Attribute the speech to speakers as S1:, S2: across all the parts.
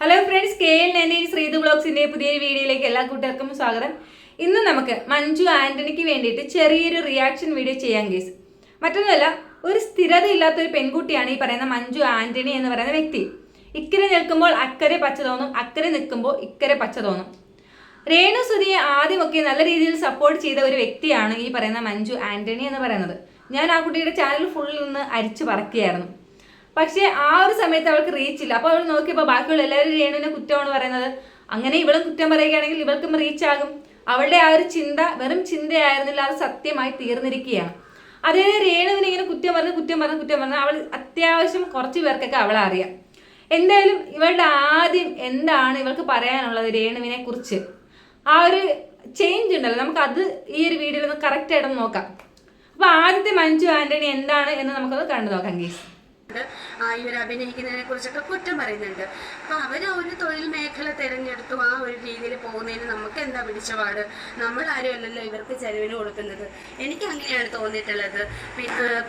S1: Hello friends K L ninety Sreethu ബ്ലോഗ്സിന്റെ പുതിയൊരു വീഡിയോയിലേക്ക് എല്ലാ കൂട്ടുകാർക്കും സ്വാഗതം. ഇന്ന് നമുക്ക് മഞ്ജു ആന്റണിക്ക് വേണ്ടിയിട്ട് ചെറിയൊരു റിയാക്ഷൻ വീഡിയോ ചെയ്യാൻ കേസ് മറ്റൊന്നുമല്ല ഒരു സ്ഥിരതയില്ലാത്തൊരു പെൺകുട്ടിയാണ് ഈ പറയുന്ന മഞ്ജു ആന്റണി എന്ന് പറയുന്ന വ്യക്തി. ഇക്കരെ നിൽക്കുമ്പോൾ അക്കരെ പച്ച തോന്നും അക്കരെ നിൽക്കുമ്പോൾ ഇക്കരെ പച്ച തോന്നും. രേണു സുധിയെ ആദ്യമൊക്കെ നല്ല രീതിയിൽ സപ്പോർട്ട് ചെയ്ത ഒരു വ്യക്തിയാണ് ഈ പറയുന്ന മഞ്ജു ആന്റണി എന്ന് പറയുന്നത്. ഞാൻ ആ കുട്ടിയുടെ ചാനൽ ഫുള്ളിൽ നിന്ന് അരിച്ചു പറക്കുകയായിരുന്നു. പക്ഷേ ആ ഒരു സമയത്ത് അവൾക്ക് റീച്ച് ഇല്ല. അപ്പോൾ അവൾ നോക്കിയപ്പോൾ ബാക്കിയുള്ള എല്ലാവരും രേണുവിനെ കുറ്റമാണ് പറയുന്നത്. അങ്ങനെ ഇവളും കുറ്റം പറയുകയാണെങ്കിൽ ഇവൾക്കും റീച്ച് ആകും. അവളുടെ ആ ഒരു ചിന്ത വെറും ചിന്തയായിരുന്നില്ല അത് സത്യമായി തീർന്നിരിക്കുകയാണ്. അതേ രേണുവിനെ ഇങ്ങനെ കുറ്റം പറഞ്ഞ് കുറ്റം പറഞ്ഞ് കുറ്റം പറഞ്ഞ് അവൾ അത്യാവശ്യം കുറച്ച് പേർക്കൊക്കെ അവളെ അറിയാം. എന്തായാലും ഇവളുടെ ആദ്യം എന്താണ് ഇവൾക്ക് പറയാനുള്ളത് രേണുവിനെ കുറിച്ച്? ആ ഒരു ചേഞ്ച് ഉണ്ടല്ലോ. നമുക്ക് അത് ഈ ഒരു വീഡിയോയിൽ ഒന്ന് കറക്റ്റ് ആയിട്ടൊന്ന് നോക്കാം. അപ്പോൾ ആദ്യത്തെ മഞ്ജു ആന്റണി എന്താണ് എന്ന് നമുക്കൊന്ന് കണ്ടു നോക്കാം ഗീസ്.
S2: ഇവർ അഭിനയിക്കുന്നതിനെ കുറിച്ചൊക്കെ കുറ്റം പറയുന്നുണ്ട്. അപ്പൊ അവർ ഒരു തൊഴിൽ മേഖല തിരഞ്ഞെടുത്തു ആ ഒരു രീതിയിൽ പോകുന്നതിന് നമുക്ക് എന്താ പിടിച്ചപാട്? നമ്മൾ ആരും അല്ലല്ലോ ഇവർക്ക് ചെലവിന് കൊടുക്കുന്നത്. എനിക്ക് അങ്ങനെയാണ് തോന്നിയിട്ടുള്ളത്.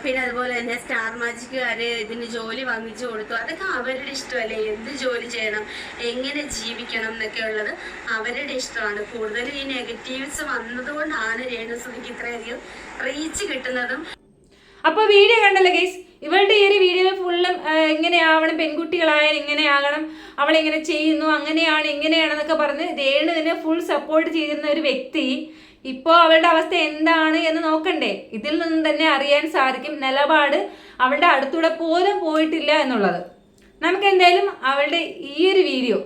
S2: പിന്നെ അതുപോലെ തന്നെ സ്റ്റാർ മാജിക്കുകാര് ഇതിന് ജോലി വാങ്ങിച്ചു കൊടുത്തു. അതൊക്കെ അവരുടെ ഇഷ്ടമല്ലേ? എന്ത് ജോലി ചെയ്യണം? എങ്ങനെ ജീവിക്കണം എന്നൊക്കെ ഉള്ളത് അവരുടെ ഇഷ്ടമാണ്. കൂടുതലും ഈ നെഗറ്റീവ്സ് വന്നതുകൊണ്ടാണ് രേണുസുതിക്ക് ഇത്രയധികം റീച്ച് കിട്ടുന്നതും.
S1: അപ്പൊ വീഡിയോ കണ്ടല്ലേ ഗൈസ്. ഇവളുടെ ഈ ഒരു വീഡിയോ ഫുള്ളും എങ്ങനെയാവണം പെൺകുട്ടികളായാലും ഇങ്ങനെയാകണം അവളെങ്ങനെ ചെയ്യുന്നു അങ്ങനെയാണ് ഇങ്ങനെയാണെന്നൊക്കെ പറഞ്ഞ് രേണുവിനെ ഫുൾ സപ്പോർട്ട് ചെയ്യുന്ന ഒരു വ്യക്തി ഇപ്പോൾ അവളുടെ അവസ്ഥ എന്താണ് എന്ന് നോക്കണ്ടേ. ഇതിൽ നിന്ന് തന്നെ അറിയാൻ സാധിക്കും നിലപാട് അവളുടെ അടുത്തൂടെ പോലും പോയിട്ടില്ല എന്നുള്ളത്. നമുക്ക് എന്തായാലും അവളുടെ ഈ ഒരു വീഡിയോ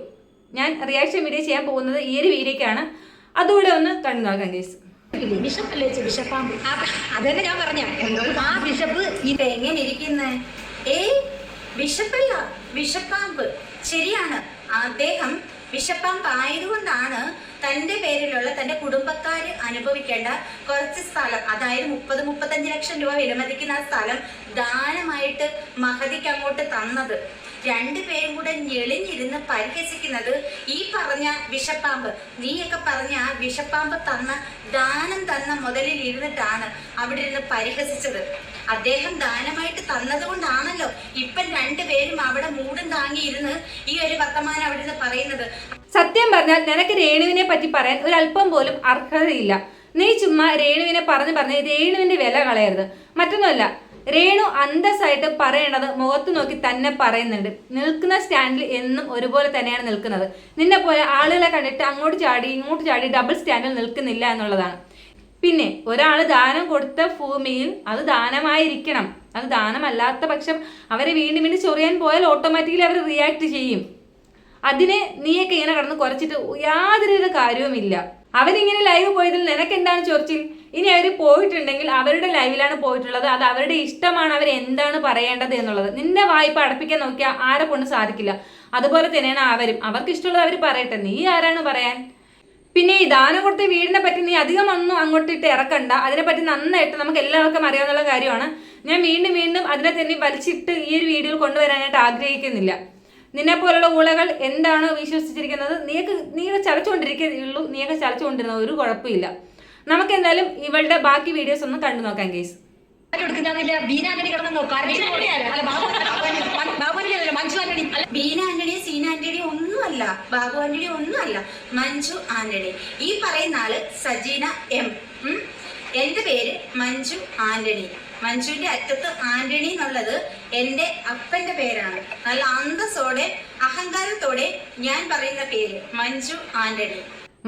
S1: ഞാൻ റിയാക്ഷൻ വീഡിയോ ചെയ്യാൻ പോകുന്നത് ഈ ഒരു വീഡിയോക്കാണ് അതുകൂടെ ഒന്ന് കണ്ടു നോക്കാം ഗൈസ്?
S3: ബിഷപ്പല്ലേ ബിഷപ്പാമ്പ് അതന്നെ ഞാൻ പറഞ്ഞ. ആ ബിഷപ്പ്
S2: ഇത് എങ്ങനെ ഇരിക്കുന്നേ? ഏ ബിഷപ്പല്ല ബിഷപ്പാമ്പ്. ശരിയാണ്. അദ്ദേഹം ബിഷപ്പാമ്പ് ആയതുകൊണ്ടാണ് തന്റെ പേരിലുള്ള തന്റെ കുടുംബക്കാര് അനുഭവിക്കേണ്ട കുറച്ച് സ്ഥലം അതായത് മുപ്പത് മുപ്പത്തഞ്ച് ലക്ഷം രൂപ വിലമതിക്കുന്ന ആ സ്ഥലം ദാനമായിട്ട് മഹതിക്ക് അങ്ങോട്ട് തന്നത്. രണ്ടുപേരും കൂടെ ഞെളിഞ്ഞിരുന്ന് പരിഹസിക്കുന്നത് ഈ പറഞ്ഞ വിഷപ്പാമ്പ്. നീയൊക്കെ പറഞ്ഞ ആ വിഷപ്പാമ്പ് തന്ന ദാനം തന്ന മുതലിൽ ഇരുന്നിട്ടാണ് അവിടെ ഇരുന്ന് പരിഹസിച്ചത്. അദ്ദേഹം ദാനമായിട്ട് തന്നത് കൊണ്ടാണല്ലോ ഇപ്പം രണ്ടുപേരും അവിടെ മൂടും താങ്ങിയിരുന്ന് ഈ ഒരു വർത്തമാനം അവിടെ നിന്ന് പറയുന്നത്.
S1: സത്യം പറഞ്ഞാൽ നിനക്ക് രേണുവിനെ പറ്റി പറയാൻ ഒരല്പം പോലും അർഹതയില്ല. നീ ചുമ്മാ രേണുവിനെ പറഞ്ഞു പറഞ്ഞ് രേണുവിന്റെ വില കളയരുത്. മറ്റൊന്നുമല്ല രേണു അന്തസ്സായിട്ട് പറയേണ്ടത് മുഖത്ത് നോക്കി തന്നെ പറയുന്നുണ്ട്. നിൽക്കുന്ന സ്റ്റാൻഡിൽ എന്നും ഒരുപോലെ തന്നെയാണ് നിൽക്കുന്നത്. നിന്നെ പോലെ ആളുകളെ കണ്ടിട്ട് അങ്ങോട്ട് ചാടി ഇങ്ങോട്ട് ചാടി ഡബിൾ സ്റ്റാൻഡിൽ നിൽക്കുന്നില്ല എന്നുള്ളതാണ്. പിന്നെ ഒരാൾ ദാനം കൊടുത്ത ഭൂമിയിൽ അത് ദാനമായിരിക്കണം. അത് ദാനമല്ലാത്ത പക്ഷം അവരെ വീണ്ടും വീണ്ടും ചൊറിയാൻ പോയാൽ ഓട്ടോമാറ്റിക്കലി അവർ റിയാക്ട് ചെയ്യും. അതിനെ നീയൊക്കെ ഇങ്ങനെ കടന്ന് കുറച്ചിട്ട് യാതൊരു കാര്യവുമില്ല. അവരിങ്ങനെ ലൈവ് പോയതിൽ നിനക്ക് എന്താണ് ചൊറിച്ചിൽ? ഇനി അവർ പോയിട്ടുണ്ടെങ്കിൽ അവരുടെ ലൈവിലാണ് പോയിട്ടുള്ളത്. അത് അവരുടെ ഇഷ്ടമാണ് അവർ എന്താണ് പറയേണ്ടത് എന്നുള്ളത്. നിന്റെ വായ്പ അടപ്പിക്കാൻ നോക്കിയാൽ ആരെ കൊണ്ട് സാധിക്കില്ല. അതുപോലെ തന്നെയാണ് അവരും. അവർക്ക് ഇഷ്ടമുള്ളത് അവർ പറയട്ടെ. നീ ആരാണ് പറയാൻ? പിന്നെ ഈ ദാനം കൊടുത്ത വീടിനെ പറ്റി നീ അധികം ഒന്നും അങ്ങോട്ടിട്ട് ഇറക്കണ്ട. അതിനെപ്പറ്റി നന്നായിട്ട് നമുക്ക് എല്ലാവർക്കും അറിയാവുന്ന കാര്യമാണ്. ഞാൻ വീണ്ടും വീണ്ടും അതിനെ തന്നെ വലിച്ചിട്ട് ഈ ഒരു വീഡിയോയിൽ കൊണ്ടുവരാനായിട്ട് ആഗ്രഹിക്കുന്നില്ല. നിന്നെ പോലുള്ള ഊളകൾ എന്താണോ വിശ്വസിച്ചിരിക്കുന്നത്? നീയൊക്കെ നീയൊക്കെ ചലച്ചുകൊണ്ടിരിക്കുള്ളൂ നീയൊക്കെ ചലച്ചുകൊണ്ടിരുന്ന ഒരു കുഴപ്പമില്ല. നമുക്ക് എന്തായാലും ഇവളുടെ ബാക്കി വീഡിയോസ് ഒന്ന് കണ്ടു നോക്കാം കേസ്
S3: ബീനാന്റണി മഞ്ജു ആന്റണി.
S2: ഒന്നുമല്ല. ബാബു ആന്റണി ഒന്നുമല്ല. മഞ്ജു ആന്റണി. ഈ പറയുന്ന ആൾ സജീന എം. ഉം. എന്റെ പേര് മഞ്ജു ആന്റണി. മഞ്ജുവിന്റെ അറ്റത്ത് ആന്റണി എന്നുള്ളത് എന്റെ അപ്പന്റെ പേരാണ്. നല്ല അന്തസ്സോടെ അഹങ്കാരത്തോടെ ഞാൻ പറയുന്ന പേര് മഞ്ജു ആന്റണി.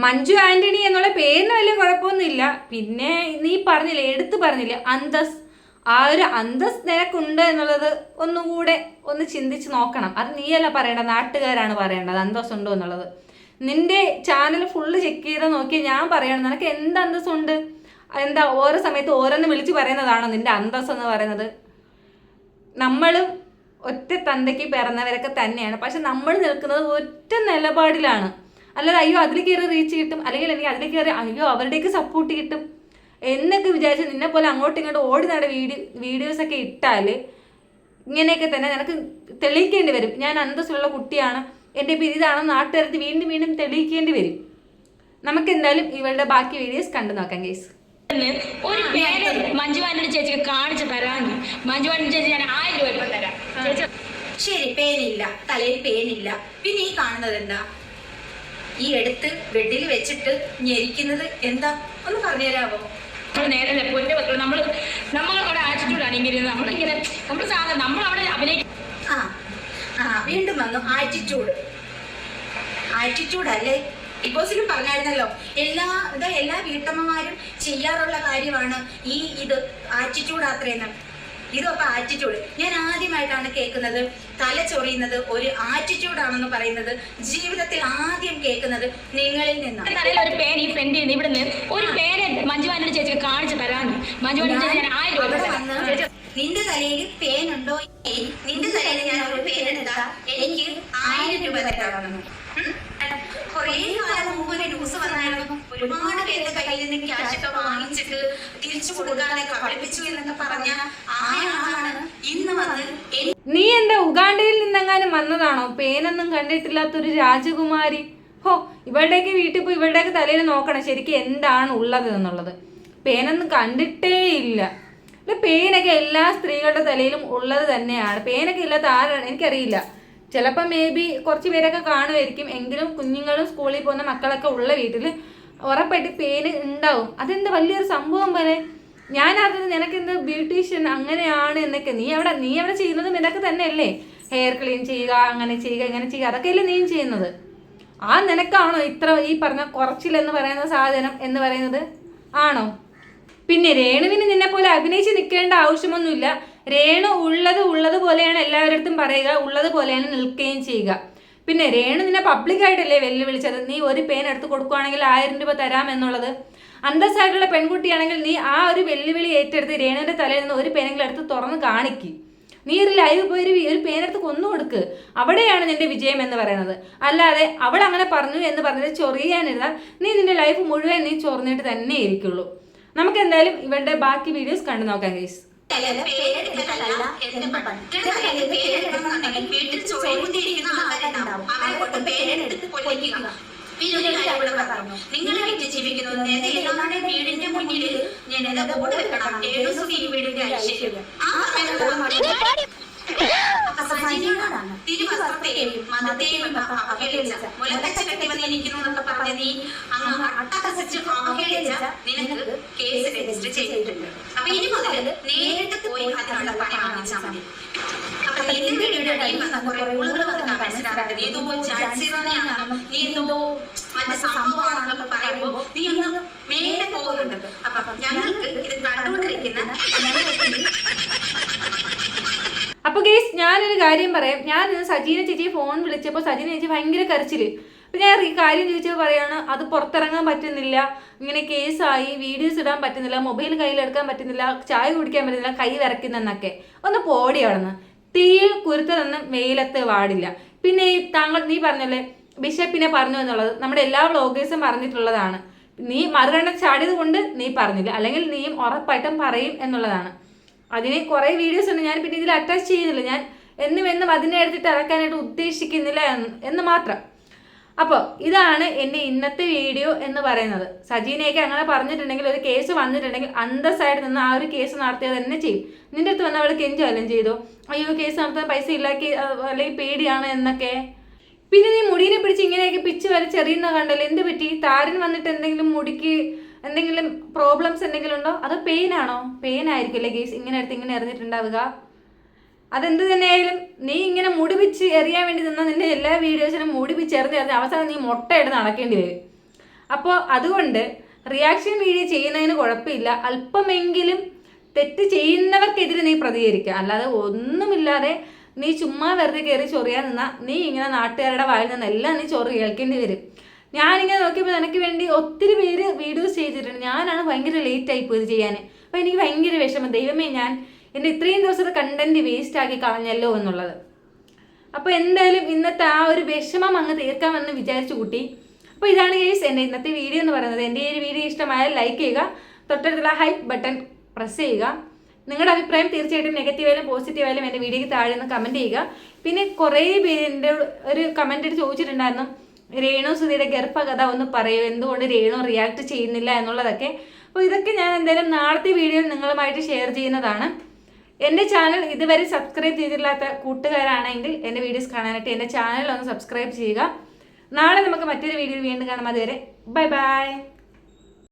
S1: മഞ്ജു ആന്റണി എന്നുള്ള പേരിന് വലിയ കുഴപ്പമൊന്നുമില്ല. പിന്നെ നീ പറഞ്ഞില്ല എടുത്തു പറഞ്ഞില്ലേ അന്തസ്. ആ ഒരു അന്തസ് നിനക്കുണ്ട് എന്നുള്ളത് ഒന്നുകൂടെ ഒന്ന് ചിന്തിച്ച് നോക്കണം. അത് നീയല്ല പറയേണ്ടത് നാട്ടുകാരാണ് പറയേണ്ടത് അന്തസ് ഉണ്ടോ എന്നുള്ളത്. നിന്റെ ചാനൽ ഫുള്ള് ചെക്ക് ചെയ്ത് നോക്കി ഞാൻ പറയണം നിനക്ക് എന്ത് അന്തസ് ഉണ്ട് എന്താ ഓരോ സമയത്ത് ഓരോന്ന് വിളിച്ച് പറയുന്നതാണോ നിന്റെ അന്തസ് എന്ന് പറയുന്നത്? നമ്മളും ഒറ്റ തന്തയ്ക്ക് പിറന്നവരൊക്കെ തന്നെയാണ്. പക്ഷെ നമ്മൾ നിൽക്കുന്നത് ഒറ്റ നിലപാടിലാണ്. അല്ലാതെ അയ്യോ അതിൽ കയറി റീച്ച് കിട്ടും. അല്ലെങ്കിൽ എനിക്ക് അതിൽ കയറി അയ്യോ അവരുടെയൊക്കെ സപ്പോർട്ട് കിട്ടും. എന്നൊക്കെ വിചാരിച്ച് നിന്നെ പോലെ അങ്ങോട്ടും ഇങ്ങോട്ടും ഓടി നട വീഡിയോ വീഡിയോസൊക്കെ ഇട്ടാൽ ഇങ്ങനെയൊക്കെ തന്നെ നിനക്ക് തെളിയിക്കേണ്ടി വരും. ഞാൻ അന്തസ്സുള്ള കുട്ടിയാണ്. എന്റെ പേര് ഇതാണെന്ന് നാട്ടുകാരത്ത് വീണ്ടും വീണ്ടും തെളിയിക്കേണ്ടി വരും. നമുക്ക് എന്തായാലും ഇവളുടെ ബാക്കി വീഡിയോസ് കണ്ടു നോക്കാം കേസ്
S3: ഒരു പേര് മഞ്ജു ആന്റണി ചേച്ചിക്ക് കാണിച്ചു തരാന്ന് മഞ്ജു ആന്റണി ചേച്ചി ഞാൻ ആയിരം രൂപ തരാം.
S2: ശരി പേനില്ല തലയിൽ പേനില്ല പിന്നെ ഈ കാണുന്നത് എന്താ? ഈ എടുത്ത് ബെഡിൽ വെച്ചിട്ട് ഞെരിക്കുന്നത് എന്താ? ഒന്ന് പറഞ്ഞു തരാമോ
S3: നമ്മൾ നേരെ പൊന്നു മക്കൾ നമ്മൾ അവിടെ ആറ്റിറ്റ്യൂഡാണ് ഇങ്ങനെ നമ്മളിങ്ങനെ നമ്മൾ സാധാരണ നമ്മളവിടെ അഭിനയിക്കും
S2: ആ ആ വീണ്ടും വന്നു. ആറ്റിറ്റ്യൂഡ് ആറ്റിറ്റ്യൂഡ് അല്ലേ? ഇപ്പോസിലും പറഞ്ഞായിരുന്നല്ലോ. എല്ലാ ഇത് എല്ലാ വീട്ടമ്മമാരും ചെയ്യാറുള്ള കാര്യമാണ് ഈ ഇത് ആറ്റിറ്റ്യൂഡ് അത്രയെന്ന് ഇതും അപ്പൊ ആറ്റിറ്റ്യൂഡ് ഞാൻ ആദ്യമായിട്ടാണ് കേൾക്കുന്നത്. തല ചൊറിയുന്നത് ഒരു ആറ്റിറ്റ്യൂഡ് ആണെന്ന് പറയുന്നത് ജീവിതത്തിൽ ആദ്യം കേൾക്കുന്നത് നിങ്ങളിൽ നിന്നാണ്.
S3: തലയിൽ ഒരു പേൻ ഈ ചെയ്യുന്നത് ഇവിടുന്ന് ഒരു പേന മഞ്ജുവാനോട് ചേച്ചി കാണിച്ചു തരാന്ന്. മഞ്ജുവാനോട് ചേച്ചി ഞാൻ ആയിരം രൂപ തരാം.
S2: നിന്റെ തലയിൽ പേനുണ്ടോ ഏയ്, നിന്റെ തലയിൽ ഞാൻ ഒരു പേനെടുത്താ എനിക്ക് ആയിരം രൂപ തരാമെന്ന്. ഉം? കുറേ കാലം മുമ്പ് ഒരു ന്യൂസ് വന്നായിരുന്നു. ഒരുപാട് പേരുടെ കയ്യിൽ നിന്ന് ക്യാഷ് ഒക്കെ വാങ്ങിച്ചിട്ട് തിരിച്ചു കൊടുക്കാതെ കബളിപ്പിച്ചു എന്നൊക്കെ പറഞ്ഞ ആളാണ് ഇന്ന് വന്ന് എനിക്ക്
S1: നീ എന്താ ഉഗാണ്ടയിൽ നിന്നെങ്ങാനും വന്നതാണോ? പേനൊന്നും കണ്ടിട്ടില്ലാത്തൊരു രാജകുമാരി. ഹോ ഇവളുടെയൊക്കെ വീട്ടിൽ പോയി ഇവളുടെയൊക്കെ തലയിൽ നോക്കണം. ശരിക്കും എന്താണ് ഉള്ളത് എന്നുള്ളത്. പേനൊന്നും കണ്ടിട്ടേ ഇല്ല പേനൊക്കെ എല്ലാ സ്ത്രീകളുടെ തലയിലും ഉള്ളത് തന്നെയാണ്. പേനൊക്കെ ഇല്ലാത്ത ആരാണ്? എനിക്കറിയില്ല. ചിലപ്പോൾ മേ ബി കുറച്ച് പേരൊക്കെ കാണുമായിരിക്കും. എങ്കിലും കുഞ്ഞുങ്ങളും സ്കൂളിൽ പോകുന്ന മക്കളൊക്കെ ഉള്ള വീട്ടിൽ ഉറപ്പായിട്ട് പേന് ഉണ്ടാവും. അതെന്താ വലിയൊരു സംഭവം പോലെ? ഞാൻ അത് നിനക്ക് എന്ത് ബ്യൂട്ടീഷ്യൻ അങ്ങനെയാണ് എന്നൊക്കെ നീ അവിടെ നീ അവിടെ ചെയ്യുന്നത് നിനക്ക് തന്നെയല്ലേ? ഹെയർ ക്ലീൻ ചെയ്യുക അങ്ങനെ ചെയ്യുക ഇങ്ങനെ ചെയ്യുക അതൊക്കെയല്ലേ നീ ചെയ്യുന്നത്? ആ നിനക്കാണോ ഇത്ര ഈ പറഞ്ഞ കുറച്ചിലെന്ന് പറയുന്ന സാധനം എന്ന് പറയുന്നത്? ആണോ? പിന്നെ രേണുവിന് നിന്നെ പോലെ അഭിനയിച്ച് നിൽക്കേണ്ട ആവശ്യമൊന്നുമില്ല. രേണു ഉള്ളത് ഉള്ളത് പോലെയാണ് എല്ലാവരുടെയും പറയുക ഉള്ളത് പോലെയാണ് നിൽക്കുകയും ചെയ്യുക. പിന്നെ രേണു നിന്നെ പബ്ലിക്കായിട്ടല്ലേ വെല്ലുവിളിച്ചത്? നീ ഒരു പേൻ എടുത്ത് കൊടുക്കുവാണെങ്കിൽ ആയിരം രൂപ തരാം എന്നുള്ളത്. അന്തസ്സായിട്ടുള്ള പെൺകുട്ടിയാണെങ്കിൽ നീ ആ ഒരു വെല്ലുവിളി ഏറ്റെടുത്ത് രേണുവിന്റെ തലയിൽ നിന്ന് ഒരു പേനെങ്കിലും എടുത്ത് തുറന്ന് കാണിക്ക്. നീ ഒരു ലൈവ് പോയി ഒരു പേനെടുത്ത് കൊന്നു കൊടുക്ക്. അവിടെയാണ് നിന്റെ വിജയം എന്ന് പറയുന്നത്. അല്ലാതെ അവൾ അങ്ങനെ പറഞ്ഞു എന്ന് പറഞ്ഞത് ചൊറിയാനിരുന്നാൽ നീ നിന്റെ ലൈഫ് മുഴുവൻ നീ ചൊറിഞ്ഞിട്ട് തന്നെ ഇരിക്കുള്ളൂ. നമുക്ക് എന്തായാലും ഇവരുടെ ബാക്കി വീഡിയോസ് കണ്ടു നോക്കാം ഗൈസ്
S2: നിങ്ങൾ ജീവിക്കുന്നത് ബോർഡ് വെക്കണം ഏഴു സുഖി വീടിന്റെ ഐശ്വര്യം. ആ സജീവനാണ്. തിരുവസ്ത്രത്തെയും മതത്തെയും അവഹേളിച്ച മുലക്കച്ച കെട്ടി വന്നിരിക്കുന്നു എന്നൊക്കെ പറഞ്ഞ് നീ അങ്ങ് അട്ടഹസിച്ച് അവഹേളിച്ച നിനക്ക് കേസ് രജിസ്റ്റർ ചെയ്തിട്ടുണ്ട്. അപ്പൊ ഇനി മുതൽ നേരിട്ട് പോയി അതിനുള്ള പണി വാങ്ങിച്ചാൽ മതി. അപ്പൊ എന്റെ വീഡിയോയുടെ ടൈം വന്ന കുറെ ഉളുകൾ വന്ന് മനസ്സിലാക്കേണ്ടത് നീ എന്തോ ജാൻസിറാണിയാണെന്നും നീ എന്തോ മറ്റേ സംഭവമാണെന്നൊക്കെ പറയുമ്പോൾ നീ ഒന്ന് മേലെ പോകുന്നുണ്ട്. അപ്പൊ ഞങ്ങൾക്ക് ഇത് കണ്ടുകൊണ്ടിരിക്കുന്ന
S1: അപ്പൊ ഗേസ് ഞാനൊരു കാര്യം പറയാം. ഞാൻ സജീന ചേച്ചിയെ ഫോൺ വിളിച്ചപ്പോൾ സജീന ചേച്ചി ഭയങ്കര കരച്ചിൽ. അപ്പൊ ഞാൻ ഈ കാര്യം ചോദിച്ചപ്പോൾ പറയാണ് അത് പുറത്തിറങ്ങാൻ പറ്റുന്നില്ല. ഇങ്ങനെ കേസായി വീഡിയോസ് ഇടാൻ പറ്റുന്നില്ല മൊബൈൽ കയ്യിലെടുക്കാൻ പറ്റുന്നില്ല ചായ കുടിക്കാൻ പറ്റുന്നില്ല കൈ വിറയ്ക്കുന്നെന്നൊക്കെ. ഒന്ന് പോടി അവിടുന്ന്. തീയിൽ കുരുത്തതൊന്നും വെയിലത്ത് വാടില്ല. പിന്നെ താങ്കൾ നീ പറഞ്ഞല്ലേ ബിഷപ്പിനെ പറഞ്ഞു എന്നുള്ളത് നമ്മുടെ എല്ലാ വ്ളോഗേഴ്സും പറഞ്ഞിട്ടുള്ളതാണ്. നീ മറുകണ്ണ ചാടിയത് കൊണ്ട് നീ പറഞ്ഞില്ല. അല്ലെങ്കിൽ നീയും ഉറപ്പായിട്ടും പറയും എന്നുള്ളതാണ്. അതിന് കുറേ വീഡിയോസ് ഉണ്ട്. ഞാൻ പിന്നെ ഇതിൽ അറ്റാച്ച് ചെയ്യുന്നില്ല. ഞാൻ എന്നും എന്നും അതിനെ എടുത്തിട്ട് ഇറക്കാനായിട്ട് ഉദ്ദേശിക്കുന്നില്ല എന്ന് മാത്രം. അപ്പോൾ ഇതാണ് എന്റെ ഇന്നത്തെ വീഡിയോ എന്ന് പറയുന്നത്. സജീനയൊക്കെ അങ്ങനെ പറഞ്ഞിട്ടുണ്ടെങ്കിൽ ഒരു കേസ് വന്നിട്ടുണ്ടെങ്കിൽ അന്തസ്സായിട്ട് നിന്ന് ആ ഒരു കേസ് നടത്തിയത് തന്നെ ചെയ്യും. നിന്റെ അടുത്ത് വന്ന് അവൾ വല്ലതും ചെയ്തോ? അയ്യോ കേസ് നടത്താൻ പൈസ ഇല്ലാക്കി അല്ലെങ്കിൽ പേടിയാണ് എന്നൊക്കെ. പിന്നെ നീ മുടീനെ പിടിച്ച് ഇങ്ങനെയൊക്കെ പിച്ച് വലിച്ചെറിയുന്ന കണ്ടല്ലോ. എന്ത് പറ്റി? താരൻ വന്നിട്ട് എന്തെങ്കിലും മുടിക്ക് എന്തെങ്കിലും പ്രോബ്ലംസ് എന്തെങ്കിലും ഉണ്ടോ? അത് പെയിൻ ആണോ? പെയിൻ ആയിരിക്കും അല്ലേ കേസ് ഇങ്ങനെ എടുത്ത് ഇങ്ങനെ എറിഞ്ഞിട്ടുണ്ടാവുക. അതെന്ത് തന്നെയായാലും നീ ഇങ്ങനെ മുടിപിച്ച് എറിയാൻ വേണ്ടി നിന്ന നിന്റെ എല്ലാ വീഡിയോസിനും മുടിപിച്ച് എറിഞ്ഞ് എറിഞ്ഞ് അവസാനം നീ മുട്ടയിട്ട് നടക്കേണ്ടി വരും. അപ്പോൾ അതുകൊണ്ട് റിയാക്ഷൻ വീഡിയോ ചെയ്യുന്നതിന് കുഴപ്പമില്ല. അല്പമെങ്കിലും തെറ്റ് ചെയ്യുന്നവർക്കെതിരെ നീ പ്രതികരിക്കുക. അല്ലാതെ ഒന്നുമില്ലാതെ നീ ചുമ്മാ വെറുതെ കയറി ചൊറിയാൻ നിന്നാൽ നീ ഇങ്ങനെ നാട്ടുകാരുടെ വായിൽ നിന്നെല്ലാം നീ ചൊറി കേൾക്കേണ്ടി വരും. ഞാനിങ്ങനെ നോക്കിയപ്പോൾ എനിക്ക് വേണ്ടി ഒത്തിരി പേര് വീഡിയോസ് ചെയ്തിട്ടുണ്ട്. ഞാനാണ് ഭയങ്കര ലേറ്റ് ആയി പോയത് ചെയ്യാൻ അപ്പോൾ എനിക്ക് ഭയങ്കര വിഷമം. ദൈവമേ ഞാൻ എന്റെ ഇത്രയും ദിവസത്തെ കണ്ടന്റ് വേസ്റ്റ് ആക്കി കളഞ്ഞല്ലോ എന്നുള്ളത്. അപ്പോൾ എന്തായാലും ഇന്നത്തെ ആ ഒരു വിഷമം അങ്ങ് തീർക്കാമെന്ന് വിചാരിച്ചു കൂട്ടി. അപ്പോൾ ഇതാണ് കേസ് എന്റെ ഇന്നത്തെ വീഡിയോ എന്ന് പറയുന്നത്. എന്റെ ഈ ഒരു വീഡിയോ ഇഷ്ടമായാൽ ലൈക്ക് ചെയ്യുക. തൊട്ടടുത്തുള്ള ഹൈപ്പ് ബട്ടൺ പ്രസ് ചെയ്യുക. നിങ്ങളുടെ അഭിപ്രായം തീർച്ചയായിട്ടും നെഗറ്റീവായാലും പോസിറ്റീവായാലും എന്റെ വീഡിയോയ്ക്ക് താഴെ നിന്ന് കമന്റ് ചെയ്യുക. പിന്നെ കുറേ പേരിന്റെ ഒരു കമന്റ് ചോദിച്ചിട്ടുണ്ടായിരുന്നു രേണു സുധിയുടെ ഗർഭകഥ ഒന്ന് പറയൂ എന്തുകൊണ്ട് രേണു റിയാക്ട് ചെയ്യുന്നില്ല എന്നുള്ളതൊക്കെ. അപ്പോൾ ഇതൊക്കെ ഞാൻ എന്തായാലും നാളത്തെ വീഡിയോയിൽ നിങ്ങളുമായിട്ട് ഷെയർ ചെയ്യുന്നതാണ്. എന്റെ ചാനൽ ഇതുവരെ സബ്സ്ക്രൈബ് ചെയ്തിട്ടില്ലാത്ത കൂട്ടുകാരാണെങ്കിൽ എന്റെ വീഡിയോസ് കാണാനായിട്ട് എന്റെ ചാനൽ ഒന്ന് സബ്സ്ക്രൈബ് ചെയ്യുക. നാളെ നമുക്ക് മറ്റൊരു വീഡിയോയിൽ വീണ്ടും കാണാം. അതുവരെ ബൈ ബൈ